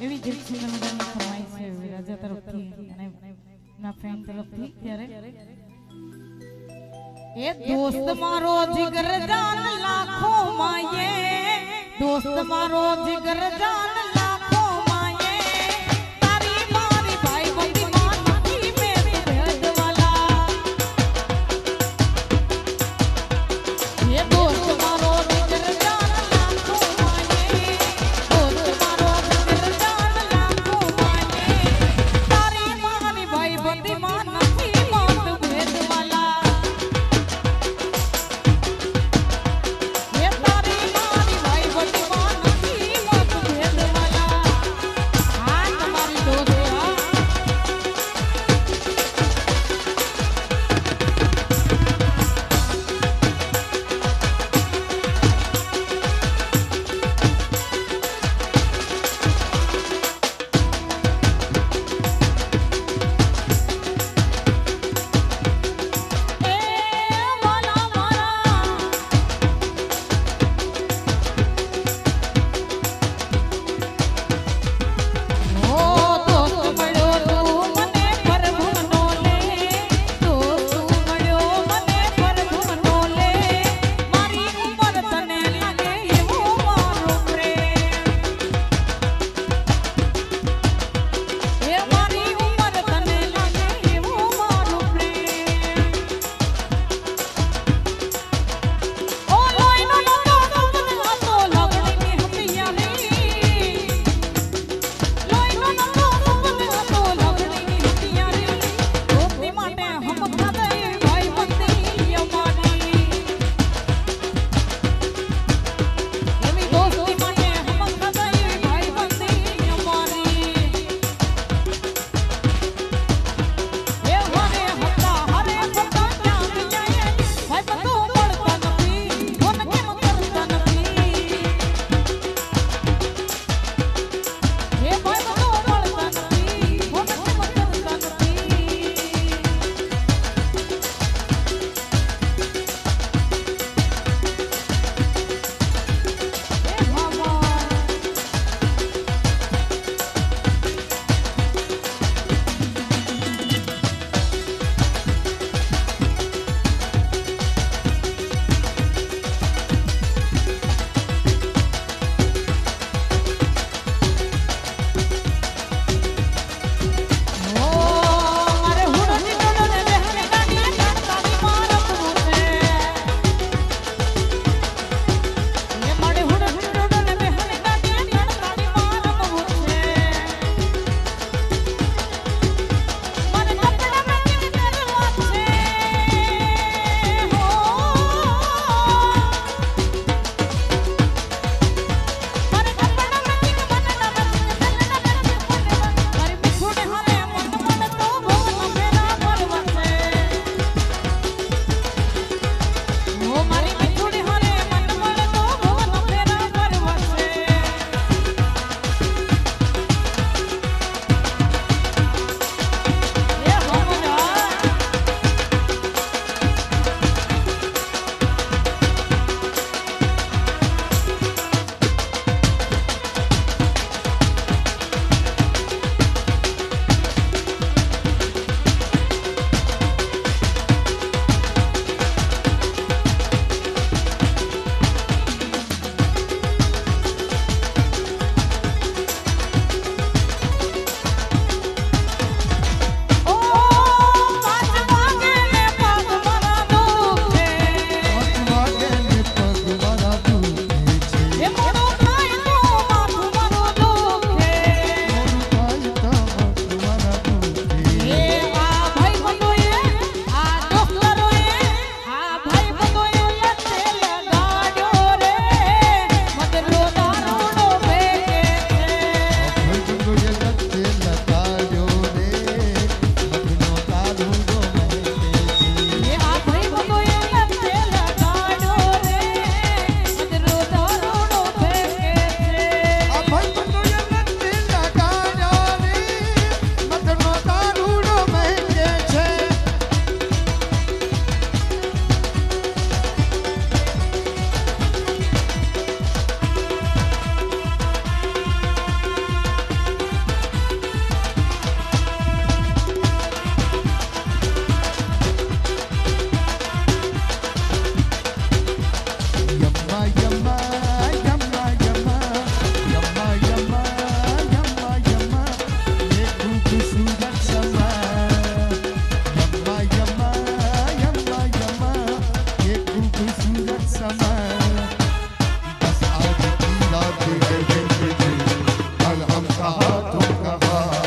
એવી જ છે મને મજાની ફરમાઈશ છે રાજા તરફથી અને ના ફ્રેન્ડ તરફથી ત્યારે એ દોસ્ત મારો જીગર જાન લાખો માયે, દોસ્ત મારો જીગર જાન Baba.